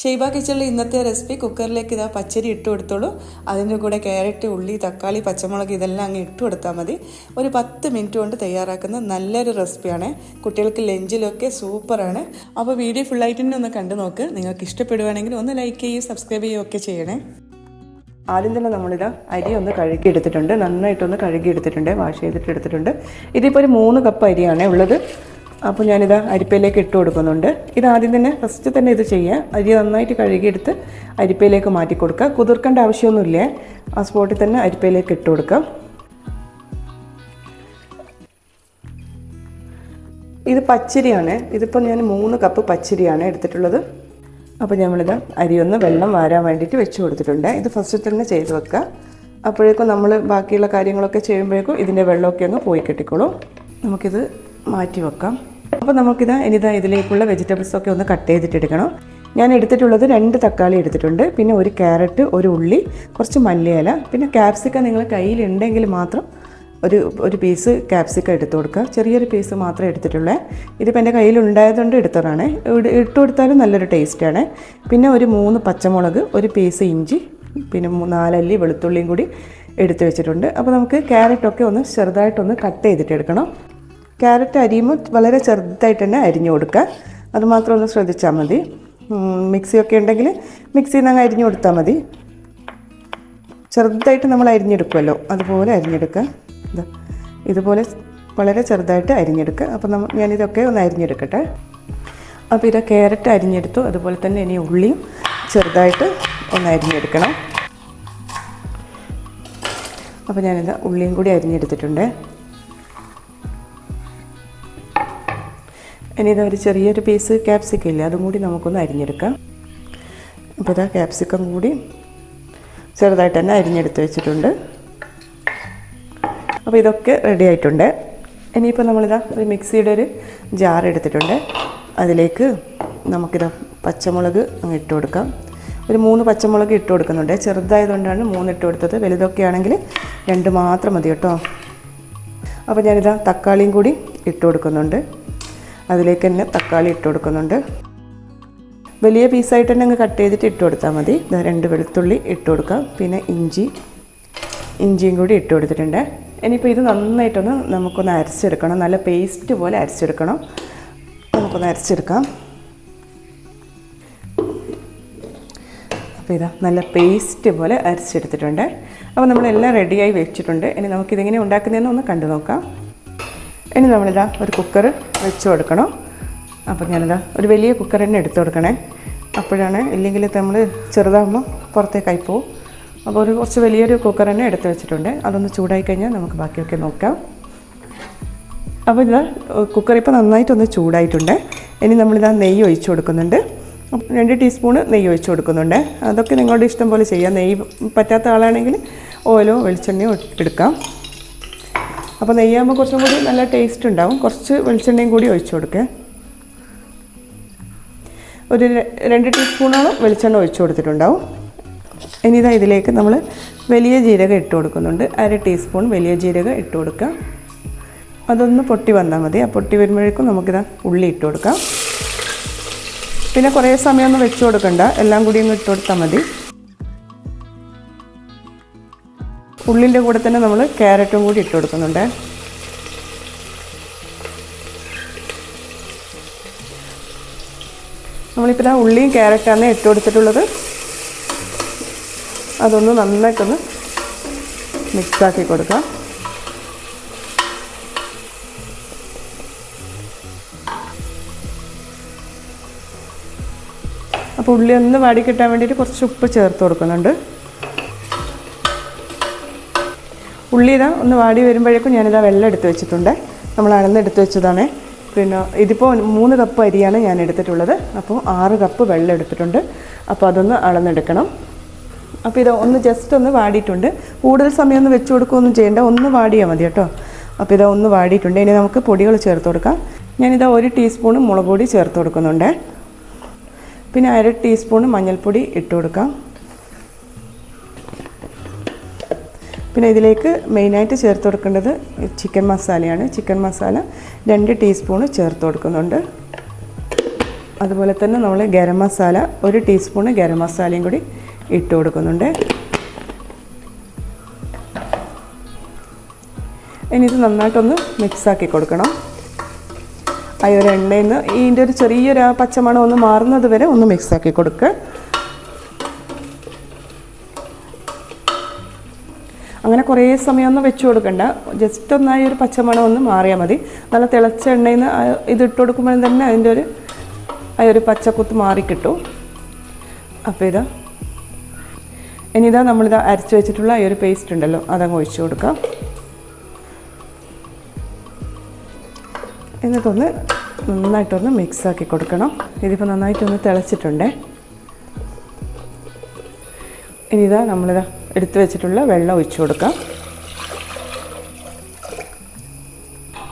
ഷെയ്ബ കിച്ചണിലെ ഇന്നത്തെ റെസിപ്പി കുക്കറിലേക്ക് ഇതാ പച്ചരി ഇട്ട് കൊടുത്തോളൂ. അതിന്റെ കൂടെ ക്യാരറ്റ് ഉള്ളി തക്കാളി പച്ചമുളക് ഇതെല്ലാം അങ്ങ് ഇട്ട് കൊടുത്താൽ മതി. ഒരു പത്ത് മിനിറ്റ് കൊണ്ട് തയ്യാറാക്കുന്ന നല്ലൊരു റെസിപ്പിയാണ്. കുട്ടികൾക്ക് ലഞ്ചിലൊക്കെ സൂപ്പറാണ്. അപ്പോൾ വീഡിയോ ഫുള്ളായിട്ട് തന്നെ ഒന്ന് കണ്ടു നോക്ക്. നിങ്ങൾക്ക് ഇഷ്ടപ്പെടുവാണെങ്കിൽ ഒന്ന് ലൈക്ക് ചെയ്യുകയും സബ്സ്ക്രൈബ് ചെയ്യുകയും ഒക്കെ ചെയ്യണേ. ആദ്യം തന്നെ നമ്മളിതാ അരി ഒന്ന് കഴുകി എടുത്തിട്ടുണ്ട് നന്നായിട്ടൊന്ന് കഴുകി എടുത്തിട്ടുണ്ട് വാഷ് ചെയ്തിട്ട് എടുത്തിട്ടുണ്ട് ഇതിപ്പോൾ ഒരു മൂന്ന് കപ്പ് അരിയാണ് ഉള്ളത്. അപ്പോൾ ഞാനിത് അരിപ്പയിലേക്ക് ഇട്ട് കൊടുക്കുന്നുണ്ട്. ഇത് ആദ്യം തന്നെ ഫസ്റ്റ് തന്നെ ഇത് ചെയ്യുക. അരി നന്നായിട്ട് കഴുകിയെടുത്ത് അരിപ്പയിലേക്ക് മാറ്റി കൊടുക്കുക. കുതിർക്കേണ്ട ആവശ്യമൊന്നുമില്ല. ആ സ്പോട്ടിൽ തന്നെ അരിപ്പയിലേക്ക് ഇട്ട് കൊടുക്കുക. ഇത് പച്ചരിയാണ്. ഇതിപ്പോൾ ഞാൻ മൂന്ന് കപ്പ് പച്ചരിയാണ് എടുത്തിട്ടുള്ളത്. അപ്പോൾ നമ്മളിത് ഒന്ന് വെള്ളം വാരാൻ വേണ്ടിയിട്ട് വെച്ച് കൊടുത്തിട്ടുണ്ട്. ഇത് ഫസ്റ്റ് തന്നെ ചെയ്ത് വെക്കുക. അപ്പോഴേക്കും നമ്മൾ ബാക്കിയുള്ള കാര്യങ്ങളൊക്കെ ചെയ്യുമ്പോഴേക്കും ഇതിന്റെ വെള്ളമൊക്കെ അങ്ങ് പോയി കിട്ടിക്കോളും. നമുക്കിത് മാറ്റി വെക്കാം അപ്പോൾ നമുക്കിത് ഇനിതാ ഇതിലേക്കുള്ള വെജിറ്റബിൾസൊക്കെ ഒന്ന് കട്ട് ചെയ്തിട്ടെടുക്കണം. ഞാൻ എടുത്തിട്ടുള്ളത് രണ്ട് തക്കാളി എടുത്തിട്ടുണ്ട്. പിന്നെ ഒരു ക്യാരറ്റ് ഒരു ഉള്ളി കുറച്ച് മല്ലിയില പിന്നെ ക്യാപ്സിക്കം നിങ്ങൾ കയ്യിലുണ്ടെങ്കിൽ മാത്രം ഒരു ഒരു പീസ് ക്യാപ്സിക്കം എടുത്തു കൊടുക്കുക. ചെറിയൊരു പീസ് മാത്രം എടുത്തിട്ടുള്ളൂ. ഇതിപ്പോൾ എന്റെ കയ്യിലുണ്ടായതുകൊണ്ട് എടുത്തതാണ്. ഇട്ട് കൊടുത്താലും നല്ലൊരു ടേസ്റ്റാണ് പിന്നെ ഒരു മൂന്ന് പച്ചമുളക് ഒരു പീസ് ഇഞ്ചി പിന്നെ നാലല്ലി വെളുത്തുള്ളിയും കൂടി എടുത്തു വെച്ചിട്ടുണ്ട്. അപ്പോൾ നമുക്ക് ക്യാരറ്റൊക്കെ ഒന്ന് ചെറുതായിട്ടൊന്ന് കട്ട് ചെയ്തിട്ട് എടുക്കണം ക്യാരറ്റ് അരിയുമ്പോൾ വളരെ ചെറുതായിട്ട് തന്നെ അരിഞ്ഞു കൊടുക്കുക. അതുമാത്രം ഒന്ന് ശ്രദ്ധിച്ചാൽ മതി. മിക്സിയൊക്കെ ഉണ്ടെങ്കിൽ മിക്സിയിൽ നിന്ന് അങ്ങ് അരിഞ്ഞു കൊടുത്താൽ മതി. ചെറുതായിട്ട് നമ്മൾ അരിഞ്ഞെടുക്കുമല്ലോ. അതുപോലെ അരിഞ്ഞെടുക്കുക. ഇതാ ഇതുപോലെ വളരെ ചെറുതായിട്ട് അരിഞ്ഞെടുക്കുക. അപ്പോൾ നമ്മൾ ഞാനിതൊക്കെ ഒന്ന് അരിഞ്ഞെടുക്കട്ടെ. അപ്പോൾ ഇത് ക്യാരറ്റ് അരിഞ്ഞെടുത്തു. അതുപോലെ തന്നെ ഇനി ഉള്ളിയും ചെറുതായിട്ട് ഒന്ന് അരിഞ്ഞെടുക്കണം. അപ്പോൾ ഞാനിത് ഉള്ളിയും കൂടി അരിഞ്ഞെടുത്തിട്ടുണ്ട്. ഇനി ഇതൊരു ചെറിയൊരു പീസ് ക്യാപ്സിക്കം ഇല്ലേ അതും കൂടി നമുക്കൊന്ന് അരിഞ്ഞെടുക്കാം. അപ്പോൾ ഇതാ ക്യാപ്സിക്കം കൂടി ചെറുതായിട്ട് തന്നെ അരിഞ്ഞെടുത്ത് വെച്ചിട്ടുണ്ട്. അപ്പോൾ ഇതൊക്കെ റെഡി ആയിട്ടുണ്ട്. ഇനിയിപ്പോൾ നമ്മളിതാ ഒരു മിക്സിയുടെ ഒരു ജാർ എടുത്തിട്ടുണ്ട്. അതിലേക്ക് നമുക്കിതാ പച്ചമുളക് അങ്ങ് ഇട്ട് കൊടുക്കാം. ഒരു മൂന്ന് പച്ചമുളക് ഇട്ട് കൊടുക്കുന്നുണ്ട്. ചെറുതായതുകൊണ്ടാണ് മൂന്ന് ഇട്ട് കൊടുത്തത്. വലുതൊക്കെ ആണെങ്കിൽ രണ്ട് മാത്രം മതി കേട്ടോ. അപ്പോൾ ഞാനിതാ തക്കാളിയും കൂടി ഇട്ട് കൊടുക്കുന്നുണ്ട്. അതിലേക്ക് തന്നെ തക്കാളി ഇട്ട് കൊടുക്കുന്നുണ്ട്. വലിയ പീസായിട്ട് തന്നെ അങ്ങ് കട്ട് ചെയ്തിട്ട് ഇട്ട് കൊടുത്താൽ മതി. രണ്ട് വെളുത്തുള്ളി ഇട്ട് കൊടുക്കാം. പിന്നെ ഇഞ്ചി ഇഞ്ചിയും കൂടി ഇട്ട് കൊടുത്തിട്ടുണ്ട്. ഇനിയിപ്പോൾ ഇത് നന്നായിട്ടൊന്ന് നമുക്കൊന്ന് അരച്ചെടുക്കണം. നല്ല പേസ്റ്റ് പോലെ അരച്ചെടുക്കണം. നമുക്കൊന്ന് അരച്ചെടുക്കാം. അപ്പോൾ ഇതാ നല്ല പേസ്റ്റ് പോലെ അരച്ചെടുത്തിട്ടുണ്ട്. അപ്പോൾ നമ്മളെല്ലാം റെഡിയായി വെച്ചിട്ടുണ്ട്. ഇനി നമുക്കിതെങ്ങനെ ഉണ്ടാക്കുന്നതെന്ന് ഒന്ന് കണ്ടു നോക്കാം ഇനി നമ്മളിതാ ഒരു കുക്കർ വെച്ച് കൊടുക്കണം. അപ്പം ഞാനെന്താ ഒരു വലിയ കുക്കർ തന്നെ എടുത്തു കൊടുക്കണേ. അപ്പോഴാണ് ഇല്ലെങ്കിൽ നമ്മൾ ചെറുതാകുമ്പോൾ പുറത്തേക്കായി പോവും. അപ്പോൾ ഒരു കുറച്ച് വലിയൊരു കുക്കർ തന്നെ എടുത്ത് വെച്ചിട്ടുണ്ട്. അതൊന്ന് ചൂടായി കഴിഞ്ഞാൽ നമുക്ക് ബാക്കിയൊക്കെ നോക്കാം. അപ്പോൾ ഇതാ കുക്കർ ഇപ്പോൾ നന്നായിട്ടൊന്ന് ചൂടായിട്ടുണ്ട്. ഇനി നമ്മളിതാ നെയ്യ് ഒഴിച്ച് കൊടുക്കുന്നുണ്ട്. രണ്ട് ടീസ്പൂണ് നെയ്യ് ഒഴിച്ച് കൊടുക്കുന്നുണ്ട്. അതൊക്കെ നിങ്ങളുടെ ഇഷ്ടം പോലെ ചെയ്യാം. നെയ്യ് പറ്റാത്ത ആളാണെങ്കിൽ ഓയിലോ വെളിച്ചെണ്ണയോ എടുക്കാം. അപ്പോൾ നെയ്യാകുമ്പോൾ കുറച്ചും കൂടി നല്ല ടേസ്റ്റ് ഉണ്ടാവും. കുറച്ച് വെളിച്ചെണ്ണയും കൂടി ഒഴിച്ചു കൊടുക്കുക ഒരു രണ്ട് ടീസ്പൂണോളം വെളിച്ചെണ്ണ ഒഴിച്ചു കൊടുത്തിട്ടുണ്ടാവും. ഇനി ഇതാ ഇതിലേക്ക് നമ്മൾ വലിയ ജീരകം ഇട്ട് കൊടുക്കുന്നുണ്ട്. അര ടീസ്പൂൺ വലിയ ജീരകം ഇട്ട് കൊടുക്കുക അതൊന്ന് പൊട്ടി വന്നാൽ മതി. ആ പൊട്ടി വരുമ്പോഴേക്കും നമുക്കിതാ ഉള്ളി ഇട്ട് കൊടുക്കാം. പിന്നെ കുറേ സമയമൊന്നും വെച്ച് കൊടുക്കണ്ട. എല്ലാം കൂടി ഒന്ന് ഇട്ട് കൊടുത്താൽ മതി. ഉള്ളിന്റെ കൂടെ തന്നെ നമ്മൾ ക്യാരറ്റും കൂടി ഇട്ട് കൊടുക്കുന്നുണ്ട്. നമ്മളിപ്പോൾ ആ ഉള്ളിയും ക്യാരറ്റാണ് ഇട്ട് കൊടുത്തിട്ടുള്ളത്. അതൊന്ന് നന്നായിട്ടൊന്ന് മിക്സാക്കി കൊടുക്കാം. അപ്പോൾ ഉള്ളി ഒന്ന് വാടി കിട്ടാൻ വേണ്ടിയിട്ട് കുറച്ച് ഉപ്പ് ചേർത്ത് കൊടുക്കുന്നുണ്ട്. ഉള്ളി ഒന്ന് വാടി വരുമ്പോഴേക്കും ഞാനിതാ വെള്ളം എടുത്ത് വെച്ചിട്ടുണ്ട്. നമ്മൾ അളന്നെടുത്ത് വെച്ചതാണ്. പിന്നെ ഇതിപ്പോൾ മൂന്ന് കപ്പ് അരിയാണ് ഞാൻ എടുത്തിട്ടുള്ളത്. അപ്പോൾ ആറ് കപ്പ് വെള്ളം എടുത്തിട്ടുണ്ട്. അപ്പോൾ അതൊന്ന് അളന്നെടുക്കണം. അപ്പോൾ ഇത് ഒന്ന് ജസ്റ്റ് ഒന്ന് വാടിയിട്ടുണ്ട്. കൂടുതൽ സമയം ഒന്ന് വെച്ച് കൊടുക്കുകയൊന്നും ചെയ്യേണ്ട. ഒന്ന് വാടിയാൽ മതി കേട്ടോ. അപ്പോൾ ഇത് ഒന്ന് വാടിയിട്ടുണ്ട്. ഇനി നമുക്ക് പൊടികൾ ചേർത്ത് കൊടുക്കാം. ഞാനിതാ ഒരു ടീസ്പൂൺ മുളക് പൊടി ചേർത്ത് കൊടുക്കുന്നുണ്ട്. പിന്നെ അര ടീസ്പൂൺ മഞ്ഞൾപ്പൊടി ഇട്ട് കൊടുക്കാം. പിന്നെ ഇതിലേക്ക് മെയിനായിട്ട് ചേർത്ത് കൊടുക്കേണ്ടത് ചിക്കൻ മസാലയാണ്. ചിക്കൻ മസാല രണ്ട് ടീസ്പൂണ് ചേർത്ത് കൊടുക്കുന്നുണ്ട്. അതുപോലെ തന്നെ നമ്മൾ ഗരം മസാല ഒരു ടീസ്പൂണ് ഗരം മസാലയും കൂടി ഇട്ട് കൊടുക്കുന്നുണ്ട്. ഇനി ഇത് നന്നായിട്ടൊന്ന് മിക്സാക്കി കൊടുക്കണം. ആ എണ്ണയിൽ നിന്ന് ഇതിന്റെ ഒരു ചെറിയൊരു പച്ചമണം ഒന്ന് മാറുന്നത് വരെ ഒന്ന് മിക്സാക്കി കൊടുക്കുക. അങ്ങനെ കുറേ സമയമൊന്നും വെച്ച് കൊടുക്കണ്ട. ജസ്റ്റ് ഒന്നായി ഒരു പച്ചമണം ഒന്ന് മാറിയാൽ മതി. നല്ല തിളച്ച എണ്ണയിൽ നിന്ന് ഇതിട്ട് കൊടുക്കുമ്പോൾ തന്നെ അതിന്റെ ഒരു ആ ഒരു പച്ചക്കുത്ത് മാറിക്കിട്ടും അപ്പോൾ ഇതാ. ഇനി ഇതാ നമ്മളിതാ അരച്ച് വെച്ചിട്ടുള്ള ഈ ഒരു പേസ്റ്റ് ഉണ്ടല്ലോ അതങ്ങ് ഒഴിച്ച് കൊടുക്കാം. എന്നിട്ടൊന്ന് നന്നായിട്ടൊന്ന് മിക്സാക്കി കൊടുക്കണം. ഇതിപ്പോൾ നന്നായിട്ടൊന്ന് തിളച്ചിട്ടുണ്ടേ. ഇനി ഇതാ നമ്മളിതാ എടുത്തു വെച്ചിട്ടുള്ള വെള്ളം ഒഴിച്ചു കൊടുക്കാം.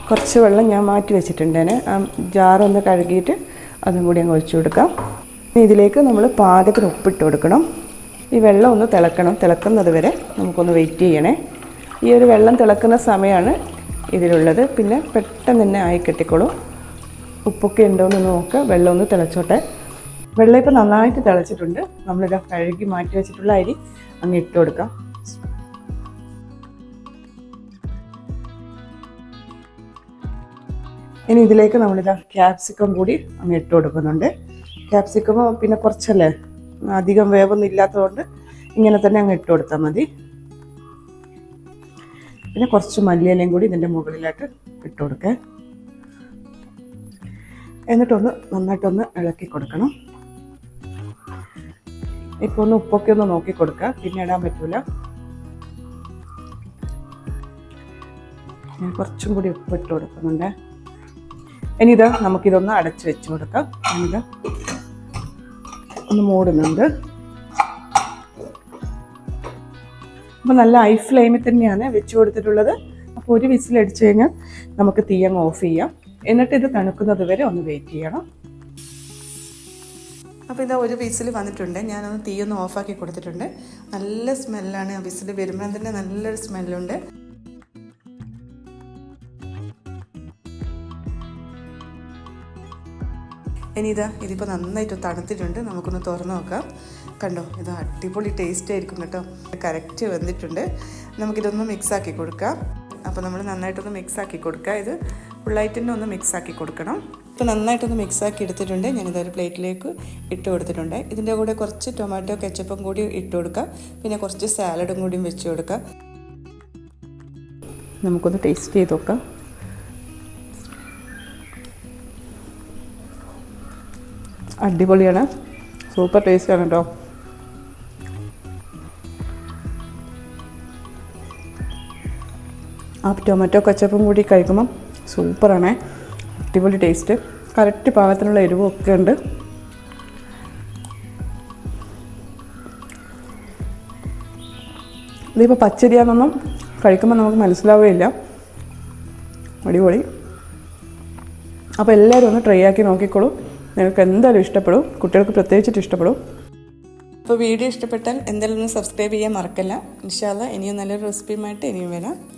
കുറച്ച് വെള്ളം ഞാൻ മാറ്റി വെച്ചിട്ടുണ്ടേനെ ആ ജാറൊന്ന് കഴുകിയിട്ട് അതും കൂടി അങ്ങ് ഒഴിച്ചു കൊടുക്കാം. ഇതിലേക്ക് നമ്മൾ പാകത്തിന് ഉപ്പിട്ട് കൊടുക്കണം. ഈ വെള്ളം ഒന്ന് തിളക്കണം. തിളക്കുന്നത് വരെ നമുക്കൊന്ന് വെയിറ്റ് ചെയ്യണേ. ഈ ഒരു വെള്ളം തിളക്കുന്ന സമയമാണ് ഇതിലുള്ളത്. പിന്നെ പെട്ടെന്ന് തന്നെ ആയി കെട്ടിക്കോളും. ഉപ്പൊക്കെ ഉണ്ടോ എന്ന് നോക്കുക വെള്ളം ഒന്ന് തിളച്ചോട്ടെ. വെള്ളം ഇപ്പോൾ നന്നായിട്ട് തിളച്ചിട്ടുണ്ട്. നമ്മളിത് കഴുകി മാറ്റി വെച്ചിട്ടുള്ള അരി. അങ്ങ് ഇട്ട് കൊടുക്കാം. ഇനി ഇതിലേക്ക് നമ്മളിതാ ക്യാപ്സിക്കം കൂടി അങ്ങ് ഇട്ട് കൊടുക്കുന്നുണ്ട്. ക്യാപ്സിക്കം പിന്നെ കുറച്ചല്ലേ? അധികം വേവൊന്നും ഇല്ലാത്തതുകൊണ്ട് ഇങ്ങനെ തന്നെ അങ്ങ് ഇട്ട് കൊടുത്താൽ മതി. പിന്നെ കുറച്ച് മല്ലിയിലയും കൂടി ഇതിന്റെ മുകളിലായിട്ട് ഇട്ട് കൊടുക്കേ. എന്നിട്ടൊന്ന് നന്നായിട്ടൊന്ന് ഇളക്കി കൊടുക്കണം. ഇപ്പോൾ ഒന്ന് ഉപ്പൊക്കെ ഒന്ന് നോക്കി കൊടുക്കുക പിന്നെ ഇടാൻ പറ്റൂല. ഞാൻ കുറച്ചും കൂടി ഉപ്പ് ഇട്ട് കൊടുക്കുന്നുണ്ട്. ഇനി ഇത് നമുക്കിതൊന്ന് അടച്ച് വെച്ച് കൊടുക്കാം. ഇത് ഒന്ന് മൂടുന്നുണ്ട്. അപ്പോൾ നല്ല ഹൈ ഫ്ലെയിമിൽ തന്നെയാണ് വെച്ച് കൊടുത്തിട്ടുള്ളത്. അപ്പോൾ ഒരു വിസിൽ അടിച്ചു കഴിഞ്ഞാൽ നമുക്ക് തീയങ്ങ് ഓഫ് ചെയ്യാം. എന്നിട്ട് ഇത് തണുക്കുന്നത് വരെ ഒന്ന് വെയിറ്റ് ചെയ്യണം. അപ്പോൾ ഇതാ ഒരു വിസിൽ വന്നിട്ടുണ്ട്. ഞാനൊന്ന് തീയൊന്ന് ഓഫാക്കി കൊടുത്തിട്ടുണ്ട്. നല്ല സ്മെല്ലാണ് ആ വിസിൽ വരുമ്പോൾ തന്നെ നല്ലൊരു സ്മെല്ലുണ്ട്. ഇനി ഇതാ ഇതിപ്പോൾ നന്നായിട്ട് തണുത്തിട്ടുണ്ട്. നമുക്കൊന്ന് തുറന്നു നോക്കാം. കണ്ടോ ഇത് അടിപൊളി ടേസ്റ്റ് ആയിരിക്കും കേട്ടോ. കറക്റ്റ് വന്നിട്ടുണ്ട്. നമുക്കിതൊന്ന് മിക്സാക്കി കൊടുക്കാം. അപ്പോൾ നമ്മൾ നന്നായിട്ടൊന്ന് മിക്സാക്കി കൊടുക്കുക. ഇത് ഫുള്ളായിട്ട് തന്നെ ഒന്ന് മിക്സാക്കി കൊടുക്കണം. ഇപ്പോൾ നന്നായിട്ടൊന്ന് മിക്സാക്കി എടുത്തിട്ടുണ്ട്. ഞാനിത് ഒരു പ്ലേറ്റിലേക്ക് ഇട്ട് കൊടുത്തിട്ടുണ്ട്. ഇതിന്റെ കൂടെ കുറച്ച് ടൊമാറ്റോ കെച്ചപ്പും കൂടി ഇട്ട് കൊടുക്കാം. പിന്നെ കുറച്ച് സാലഡും കൂടിയും വെച്ച് കൊടുക്കുക നമുക്കൊന്ന് ടേസ്റ്റ് ചെയ്ത് നോക്കാം. അടിപൊളിയാണ്. സൂപ്പർ ടേസ്റ്റാണ് കേട്ടോ. ആ ടൊമാറ്റോ കച്ചപ്പും കൂടി കഴിക്കുമ്പം സൂപ്പറാണ്. അടിപൊളി ടേസ്റ്റ്. കറക്റ്റ് പാകത്തിനുള്ള എരിവും ഒക്കെ ഉണ്ട്. ഇതിപ്പോൾ പച്ചരിയാണെന്നൊന്നും കഴിക്കുമ്പോൾ നമുക്ക് മനസ്സിലാവുകയില്ല. അടിപൊളി. അപ്പോൾ എല്ലാവരും ഒന്ന് ട്രൈ ആക്കി നോക്കിക്കോളൂ. നിങ്ങൾക്ക് എന്തായാലും ഇഷ്ടപ്പെടും. കുട്ടികൾക്ക് പ്രത്യേകിച്ചിട്ട് ഇഷ്ടപ്പെടും. അപ്പോൾ വീഡിയോ ഇഷ്ടപ്പെട്ടാൽ എന്തായാലും ഒന്ന് സബ്സ്ക്രൈബ് ചെയ്യാൻ മറക്കല്ല. ഇൻഷാല്ല ഇനിയും നല്ലൊരു റെസിപ്പിയുമായിട്ട് ഇനിയും വരാം.